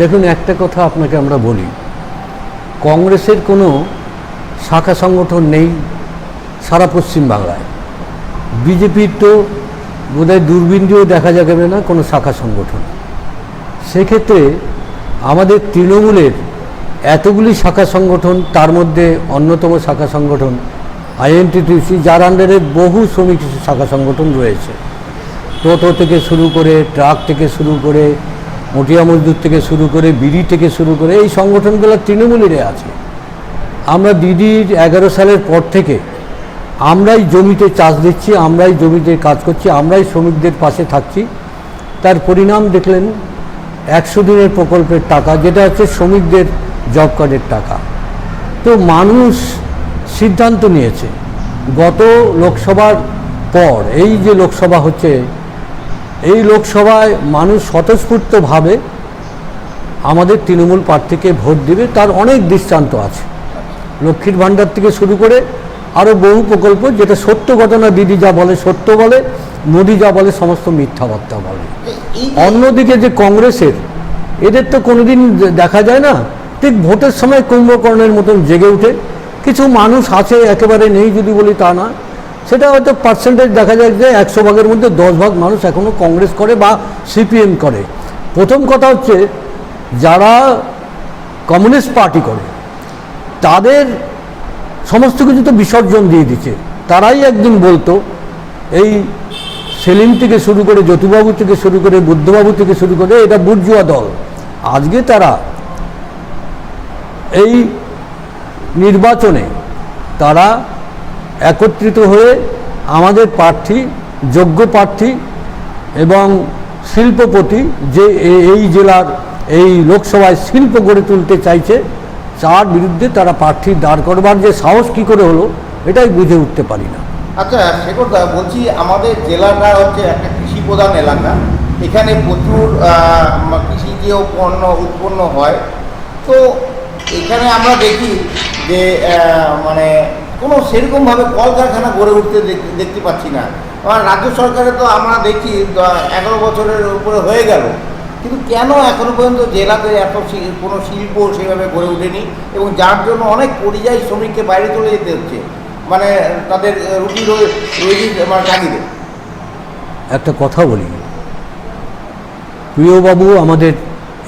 দেখুন, একটা কথা আপনাকে আমরা বলি। কংগ্রেসের কোনো শাখা সংগঠন নেই সারা পশ্চিম বাংলায়। বিজেপির তো বোধহয় দূরবীন দিয়েও দেখা যাবে না কোনো শাখা সংগঠন। সেক্ষেত্রে আমাদের তৃণমূলের এতগুলি শাখা সংগঠন, তার মধ্যে অন্যতম শাখা সংগঠন আইএনটিটিউসি যার আন্ডারে বহু শ্রমিক শাখা সংগঠন রয়েছে। টোটো থেকে শুরু করে, ট্রাক থেকে শুরু করে মটিয়া মজদুর থেকে শুরু করে বিড়ি থেকে শুরু করে এই সংগঠনগুলো তৃণমূলেরই আছে। আমরা দিদির এগারো সালের পর থেকে আমরাই জমিতে চাষ দিচ্ছি, আমরাই জমিতে কাজ করছি, আমরাই শ্রমিকদের পাশে থাকছি। তার পরিণাম দেখলেন একশো দিনের প্রকল্পের টাকা, যেটা হচ্ছে শ্রমিকদের জব কার্ডের টাকা। তো মানুষ সিদ্ধান্ত নিয়েছে, গত লোকসভার পর, এই যে লোকসভা হচ্ছে এই লোকসভায় মানুষ স্বতঃস্ফূর্তভাবে আমাদের তৃণমূল প্রার্থীকে ভোট দেবে তার অনেক দৃষ্টান্ত আছে। লক্ষ্মীর ভাণ্ডার থেকে শুরু করে আরও বহু প্রকল্প যেটা সত্য ঘটনা দিদি যা বলে সত্য বলে মোদি যা বলে সমস্ত মিথ্যাবার্তা বলে। অন্যদিকে যে কংগ্রেসের এদের তো কোনোদিন দেখা যায় না ঠিক ভোটের সময় কুম্ভকর্ণের মতন জেগে উঠে কিছু মানুষ আছে একেবারে নেই যদি বলি তা না। সেটা হয়তো পার্সেন্টেজ দেখা যায় যে একশো ভাগের মধ্যে দশ ভাগ মানুষ এখনও কংগ্রেস করে বা সিপিএম করে। প্রথম কথা হচ্ছে, যারা কমিউনিস্ট পার্টি করে, তাদের সমস্ত কিছু তো বিসর্জন দিয়ে দিচ্ছে। তারাই একদিন বলতো, এই সেলিম থেকে শুরু করে জ্যোতিবাবু থেকে শুরু করে বুদ্ধবাবু থেকে শুরু করে, এটা বুর্জুয়া দল। আজকে তারা এই নির্বাচনে তারা একত্রিত হয়ে আমাদের প্রার্থী, যোগ্য প্রার্থী এবং শিল্পপতি যে এই জেলার, এই লোকসভায় শিল্প গড়ে তুলতে চাইছে, তার বিরুদ্ধে তারা প্রার্থী দাঁড় করবার যে সাহস কী করে হলো, এটাই বুঝে উঠতে পারি না। আচ্ছা শেখরদা, বলছি আমাদের জেলাটা হচ্ছে একটা কৃষি প্রধান এলাকা। এখানে প্রচুর মা- পণ্য উৎপন্ন হয়। তো এখানে আমরা দেখি যে মানে কোনো সেরকমভাবে কলকারখানা গড়ে উঠতে দেখতে পাচ্ছি না। আমার রাজ্য সরকারে তো আমরা দেখি এগারো বছরের উপরে হয়ে গেল। কিন্তু কেন এখনও পর্যন্ত জেলাতে এত কোনো শিল্প সেভাবে গড়ে ওঠেনি? এবং যার জন্য অনেক পরিযায়ী শ্রমিককে বাইরে চলে যেতে হচ্ছে। মানে তাদের রুটি রুজি মানে তাগিদে একটা কথা বলি। প্রিয়বাবু আমাদের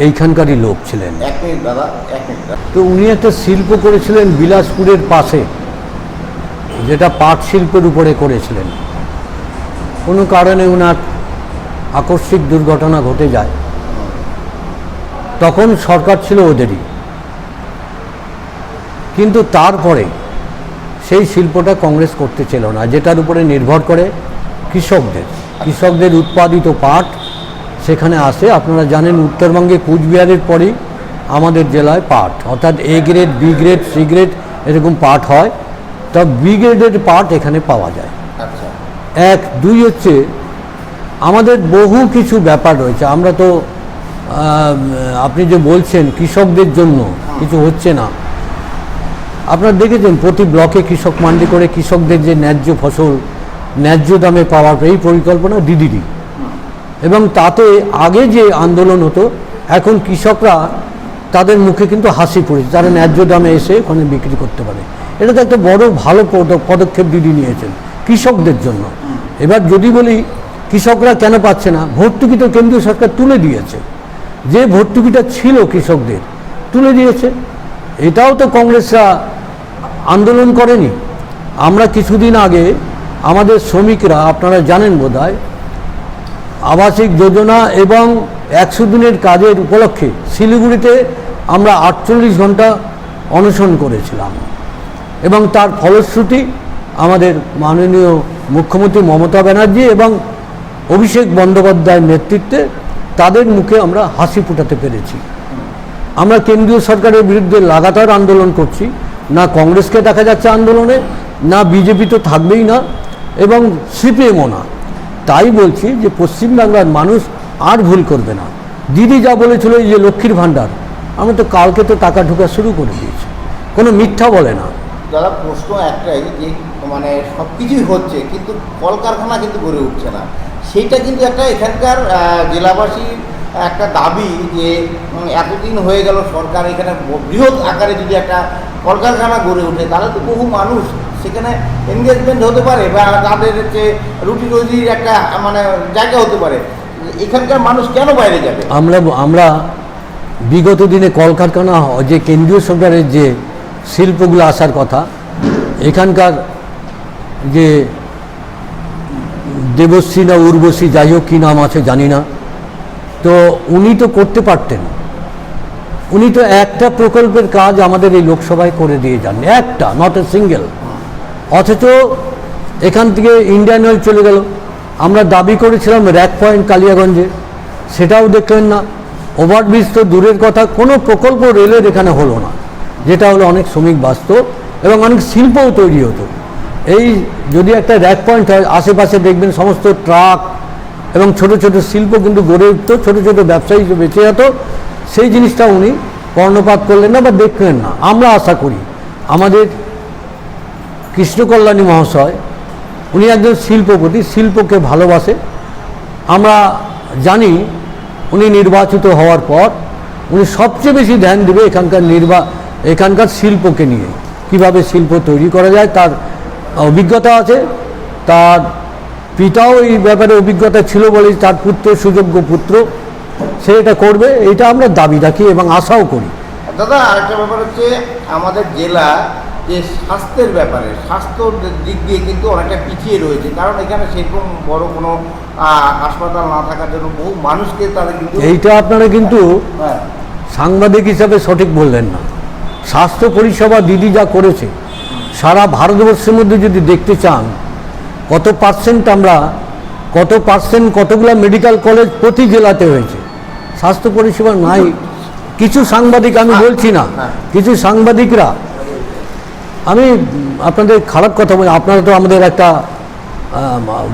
এইখানকারই লোক ছিলেন। এক মিনিট দাদা এক মিনিট তো উনি একটা শিল্প করেছিলেন বিলাসপুরের পাশে। যেটা পাট শিল্পের উপরে করেছিলেন। কোনো কারণে ওনার আকস্মিক দুর্ঘটনা ঘটে যায়। তখন সরকার ছিল ওদেরই। কিন্তু তারপরে সেই শিল্পটা কংগ্রেস করতে ছিল না, যেটার উপরে নির্ভর করে কৃষকদের। কৃষকদের উৎপাদিত পাট সেখানে আসে। আপনারা জানেন, উত্তরবঙ্গে কুচবিহারের পরেই আমাদের জেলায় পাট, অর্থাৎ A grade B grade C grade এরকম পাট হয়। তা ব্রিগেডের পার্ট এখানে পাওয়া যায়। আচ্ছা। এক দুই হচ্ছে আমাদের বহু কিছু ব্যাপার রয়েছে। আমরা তো আপনি যে বলছেন কৃষকদের জন্য কিছু হচ্ছে না। আপনারা দেখেছেন প্রতি ব্লকে কৃষক মান্ডি করে কৃষকদের যে ন্যায্য ফসল ন্যায্য দামে পাওয়ার এই পরিকল্পনা দিদিরই। এবং তাতে আগে যে আন্দোলন হতো এখন কৃষকরা তাদের মুখে কিন্তু হাসি পড়েছে তারা ন্যায্য দামে এসে ওখানে বিক্রি করতে পারে। এটা তো একটা বড় ভালো পদ- পদক্ষেপ দিদি নিয়েছেন, কৃষকদের জন্য। এবার যদি বলি, কৃষকরা কেন পাচ্ছে না? ভর্তুকি তো কেন্দ্রীয় সরকার তুলে দিয়েছে। যে ভর্তুকিটা ছিল কৃষকদের, তুলে দিয়েছে। এটাও তো কংগ্রেসরা আন্দোলন করেনি। আমরা কিছুদিন আগে আমাদের শ্রমিকরা, আপনারা জানেন বোধহয়, আবাসিক যোজনা এবং একশো দিনের কাজের উপলক্ষে শিলিগুড়িতে আমরা আটচল্লিশ ঘণ্টা অনশন করেছিলাম। এবং তার ফলশ্রুতি আমাদের মাননীয় মুখ্যমন্ত্রী মমতা ব্যানার্জি এবং অভিষেক বন্দ্যোপাধ্যায়ের নেতৃত্বে তাদের মুখে আমরা হাসি ফুটাতে পেরেছি। আমরা কেন্দ্রীয় সরকারের বিরুদ্ধে লাগাতার আন্দোলন করছি, না কংগ্রেসকে দেখা যাচ্ছে আন্দোলনে, না বিজেপি তো থাকবেই না এবং সিপিএমও না। তাই বলছি যে পশ্চিমবাংলার মানুষ আর ভুল করবে না। দিদি যা বলেছিল এই যে লক্ষ্মীর ভাণ্ডার, আমরা তো কালকে তো টাকা ঢোকা শুরু করে দিয়েছি। কোনো মিথ্যা বলে না। দাদা, প্রশ্ন একটাই যে মানে সব কিছুই হচ্ছে, কিন্তু কলকারখানা কিন্তু গড়ে উঠছে না। সেইটা কিন্তু একটা এখানকার জেলাবাসীর একটা দাবি যে এতদিন হয়ে গেল সরকার, এখানে বৃহৎ আকারে যদি একটা কলকারখানা গড়ে ওঠে, তাহলে তো বহু মানুষ সেখানে এনগেজমেন্ট হতে পারে বা তাদের হচ্ছে রুটি রুজির একটা মানে জায়গা হতে পারে। এখানকার মানুষ কেন বাইরে যাবে? আমরা আমরা বিগত দিনে কলকারখানা, যে কেন্দ্রীয় সরকারের যে শিল্পগুলো আসার কথা। এখানকার যে দেবশ্রী না উর্বশী, যাই হোক কী নাম আছে, জানি না। তো উনি তো করতে পারতেন। উনি তো একটা প্রকল্পের কাজ আমাদের এই লোকসভায় করে দিয়ে যান, একটা নট এ সিঙ্গেল অথচ এখান থেকে ইন্ডিয়ান অয়েল চলে গেল। আমরা দাবি করেছিলাম র্যাক পয়েন্ট কালিয়াগঞ্জে, সেটাও দেখলেন না। ওভারব্রিজ তো দূরের কথা, কোনো প্রকল্প রেলের এখানে হলো না। যেটা হলো অনেক শ্রমিক বাঁচত এবং অনেক শিল্পও তৈরি হতো। এই যদি একটা র্যাক পয়েন্ট হয়, আশেপাশে দেখবেন সমস্ত ট্রাক এবং ছোট ছোট শিল্প কিন্তু গড়ে উঠতো, ছোট ছোট ব্যবসায়ী বেঁচে যেত, সেই জিনিসটা উনি কর্ণপাত করলেন না বা দেখলেন না। আমরা আশা করি আমাদের কৃষ্ণকল্যাণী মহাশয়, উনি একজন শিল্পপতি, শিল্পকে ভালোবাসে। আমরা জানি উনি নির্বাচিত হওয়ার পর উনি সবচেয়ে বেশি ধ্যান দেবে এখানকার নির্বা এখানকার শিল্পকে নিয়ে। কীভাবে শিল্প তৈরি করা যায় তার অভিজ্ঞতা আছে। তার পিতাও এই ব্যাপারে অভিজ্ঞতা ছিল বলেই তার পুত্র সুযোগ্য পুত্র সে এটা করবে এটা আমরা দাবি রাখি এবং আশাও করি। দাদা আরেকটা ব্যাপার হচ্ছে আমাদের জেলা যে স্বাস্থ্যের ব্যাপারে স্বাস্থ্য দিক দিয়ে কিন্তু অনেকটা পিছিয়ে রয়েছে। কারণ এখানে সেরকম বড় কোনো হাসপাতাল না থাকার জন্য বহু মানুষকে তাদের কিন্তু এইটা আপনারা কিন্তু হ্যাঁ। সাংবাদিক হিসাবে সঠিক বললেন না। স্বাস্থ্য পরিষেবা দিদি যা করেছে, সারা ভারতবর্ষের মধ্যে যদি দেখতে চান, কত পার্সেন্ট আমরা, কত পার্সেন্ট কতগুলো মেডিকেল কলেজ প্রতি জেলাতে হয়েছে স্বাস্থ্য পরিষেবা নাই কিছু সাংবাদিক আমি বলছি না। কিছু সাংবাদিকরা, আমি আপনাদের খারাপ কথা বলি, আপনারা তো আমাদের একটা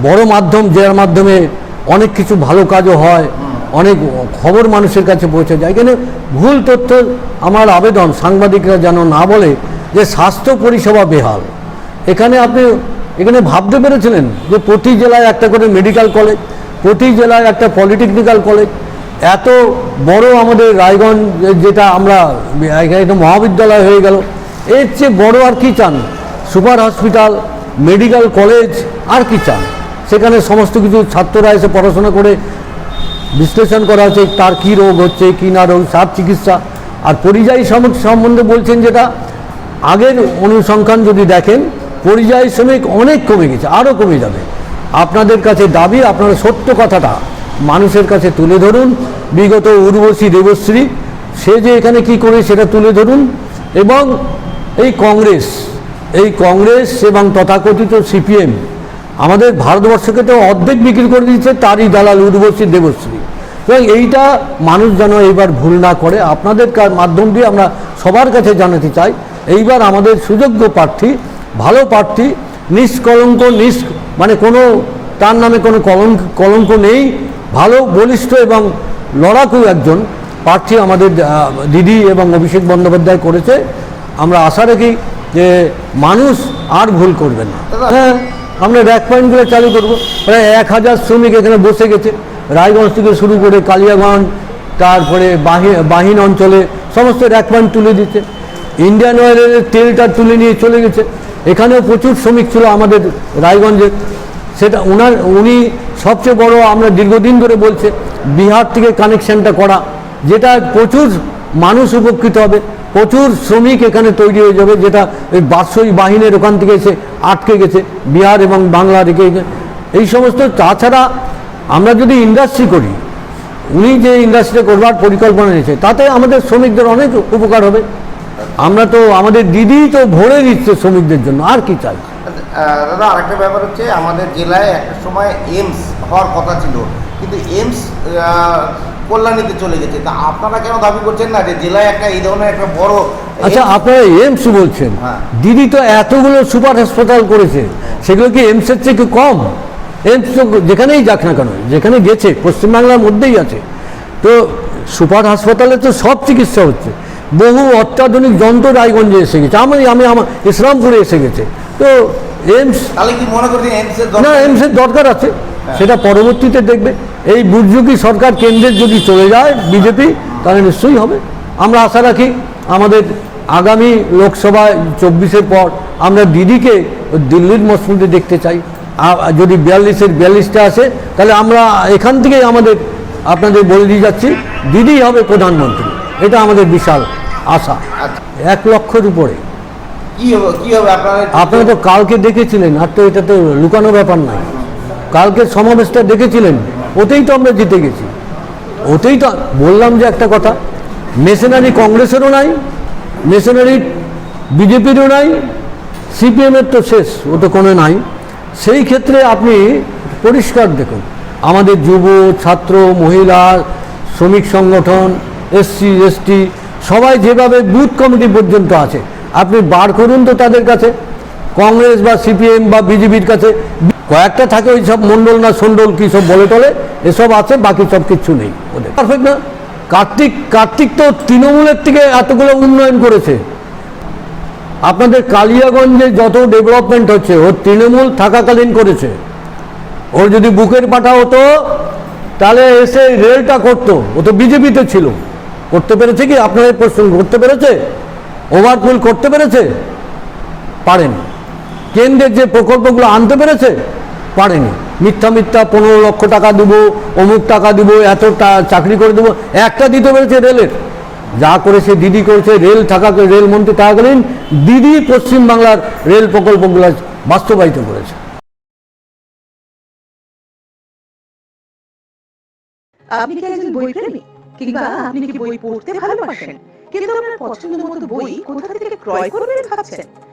বড় মাধ্যম, যার মাধ্যমে অনেক কিছু ভালো কাজও হয় অনেক খবর মানুষের কাছে পৌঁছে যায়। এখানে ভুল তথ্য আমার আবেদন, সাংবাদিকরা যেন না বলে যে স্বাস্থ্য পরিষেবা বেহাল। এখানে আপনি, এখানে ভাবতে পেরেছিলেন যে প্রতি জেলায় একটা করে মেডিকেল কলেজ প্রতি জেলায় একটা পলিটেকনিক্যাল কলেজ এত বড় আমাদের রায়গঞ্জ, যেটা আমরা একটা মহাবিদ্যালয় হয়ে গেল। এর চেয়ে বড় আর কি চান? সুপার হসপিটাল মেডিকেল কলেজ আর কি চান? সেখানে সমস্ত কিছু ছাত্ররা এসে পড়াশোনা করে বিশ্লেষণ করা হচ্ছে তার কী রোগ হচ্ছে, কী না রোগ সার চিকিৎসা। আর পরিযায়ী শ্রমিক সম্বন্ধে বলছেন যেটা, আগের অনুসংখ্যান যদি দেখেন, পরিযায়ী শ্রমিক অনেক কমে গেছে আরও কমে যাবে। আপনাদের কাছে দাবি, আপনারা সত্য কথাটা মানুষের কাছে তুলে ধরুন। বিগত উর্বশী দেবশ্রী, সে যে এখানে কি করে সেটা তুলে ধরুন। এবং এই কংগ্রেস এই কংগ্রেস এবং তথাকথিত সিপিএম আমাদের ভারতবর্ষকে তো অর্ধেক বিক্রি করে দিচ্ছে তারই দালাল উর্বশী দেবশ্রী। এবং এইটা মানুষ যেন এইবার ভুল না করে আপনাদের মাধ্যম দিয়ে আমরা সবার কাছে জানাতে চাই। এইবার আমাদের সুযোগ্য প্রার্থী ভালো প্রার্থী নিষ্কলঙ্ক নিষ্ মানে কোনো তার নামে কোনো কলঙ্ক কলঙ্ক নেই। ভালো বলিষ্ঠ এবং লড়াকু একজন প্রার্থী আমাদের দিদি এবং অভিষেক বন্দ্যোপাধ্যায় করেছে। আমরা আশা রাখি যে মানুষ আর ভুল করবে না। হ্যাঁ। আমরা র্যাক পয়েন্টগুলো চালু করব। প্রায় এক হাজার শ্রমিক এখানে বসে গেছে। রায়গঞ্জ থেকে শুরু করে কালিয়াগঞ্জ, তারপরে বাহি, বাহিন অঞ্চলে সমস্ত র্যাক পয়েন্ট তুলে দিচ্ছে। ইন্ডিয়ান অয়েলের তেলটা তুলে নিয়ে চলে গেছে। এখানেও প্রচুর শ্রমিক ছিল আমাদের রায়গঞ্জে। সেটা ওনার উনি সবচেয়ে বড় আমরা দীর্ঘদিন ধরে বলছে, বিহার থেকে কানেকশনটা করা। যেটা প্রচুর মানুষ উপকৃত হবে। প্রচুর শ্রমিক এখানে তৈরি হয়ে যাবে, যেটা ওই বাৎসরিক বাহিনীর ওখান থেকে এসে আটকে গেছে, বিহার এবং বাংলা রেখে এই সমস্ত, তাছাড়া আমরা যদি ইন্ডাস্ট্রি করি, উনি যে ইন্ডাস্ট্রি করবার পরিকল্পনা নিয়েছে, তাতে আমাদের শ্রমিকদের অনেক উপকার হবে। আমরা তো, আমাদের দিদি তো ভরে দিচ্ছে শ্রমিকদের জন্য, আর কি চাই? দাদা, আরেকটা ব্যাপার হচ্ছে, আমাদের জেলায় একটা সময় এইমস হওয়ার কথা ছিল। কিন্তু এইমস কল্যাণীতে চলে গেছে। তা আপনারা কেন দাবি করছেন না যে জেলায় একটা এই ধরনের একটা বড় আচ্ছা আপনারা এমস বলছেন। হ্যাঁ। দিদি তো এতগুলো সুপার হাসপাতাল করেছে সেগুলো কি এমসের থেকে কম? এমস তো যেখানেই যাক না কেন যেখানে গেছে পশ্চিমবাংলার মধ্যেই আছে। তো সুপার হাসপাতালে তো সব চিকিৎসা হচ্ছে। বহু অত্যাধুনিক যন্ত্র রায়গঞ্জে এসে গেছে আমি আমি আমার ইসলামপুরে এসে গেছে। তো এমস তাহলে কি মনে করছেন এইমসের না এমসের দরকার আছে সেটা পরবর্তীতে দেখবে। এই বুর্জুকি সরকার কেন্দ্রের যদি চলে যায় বিজেপি তাহলে নিশ্চয়ই হবে। আমরা আশা রাখি আমাদের আগামী লোকসভায় চব্বিশের পর আমরা দিদিকে দিল্লির মসজিদে দেখতে চাই। যদি বিয়াল্লিশের বিয়াল্লিশটা আসে তাহলে আমরা এখান থেকেই আমাদের আপনাদের বলে দিয়ে যাচ্ছি দিদি হবে প্রধানমন্ত্রী। এটা আমাদের বিশাল আশা। এক লক্ষের উপরে। কি হবে আপনারা আপনারা তো কালকে দেখেছিলেন আর তো এটা তো লুকানো ব্যাপার নয়। কালকে সমাবেশটা দেখেছিলেন? ওতেই তো আমরা জিতে গেছি। ওতেই তো বললাম যে একটা কথা মেশিনারি কংগ্রেসেরও নাই মেশিনারি বিজেপিরও নাই, সিপিএমের তো শেষ, ও তো কোনো নাই। সেই ক্ষেত্রে আপনি পরিষ্কার দেখুন, আমাদের যুব, ছাত্র, মহিলা, শ্রমিক সংগঠন, এসসি, এসটি, সবাই যেভাবে বুথ কমিটি পর্যন্ত আছে, আপনি বার করুন তো তাদের কাছে, কংগ্রেস বা সিপিএম বা বিজেপির কাছে। কয়েকটা থাকে ওই সব মণ্ডল না সন্ডল কী সব বলে টলে, এসব আছে, বাকি সব কিচ্ছু নেই ওদের। পারফেক্ট না? কার্তিক কার্তিক তো তৃণমূলের থেকে এতগুলো উন্নয়ন করেছে। আপনাদের কালিয়াগঞ্জে যত ডেভেলপমেন্ট হচ্ছে, ও তৃণমূল থাকাকালীন করেছে। ওর যদি বুকের পাঠা হতো, তাহলে এসে রেলটা করতো। ও তো বিজেপিতে ছিল। করতে পেরেছে কি? আপনাদের প্রশ্ন করতে পেরেছে? ওভারপুল করতে পেরেছে? পারেন। কেন্দ্রের যে প্রকল্পগুলো আনতে পেরেছে? পারেনি। মিথ্যা মিথ্যা পনেরো লক্ষ টাকা দেবো, অমুক টাকা দিব, এত চাকরি করে দেবো, একটা দিতে পেরেছে রেলের। যা করেছে দিদি করেছে, রেল থাকা রেলমন্ত্রী থাকাকালীন দিদি পশ্চিমবাংলার রেল প্রকল্পগুলো বাস্তবায়িত করেছে। আপনি কি একজন বই প্রেমী? কিংবা আপনি কি বই পড়তে ভালোবাসেন? কিন্তু আপনার পছন্দ মতো বই কোথা থেকে ক্রয় করবেন ভাবছেন?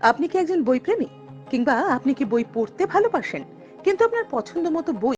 আপনি কি একজন বই প্রেমী কিংবা আপনি কি বই পড়তে ভালোবাসেন? কিন্তু আপনার পছন্দ মতো বই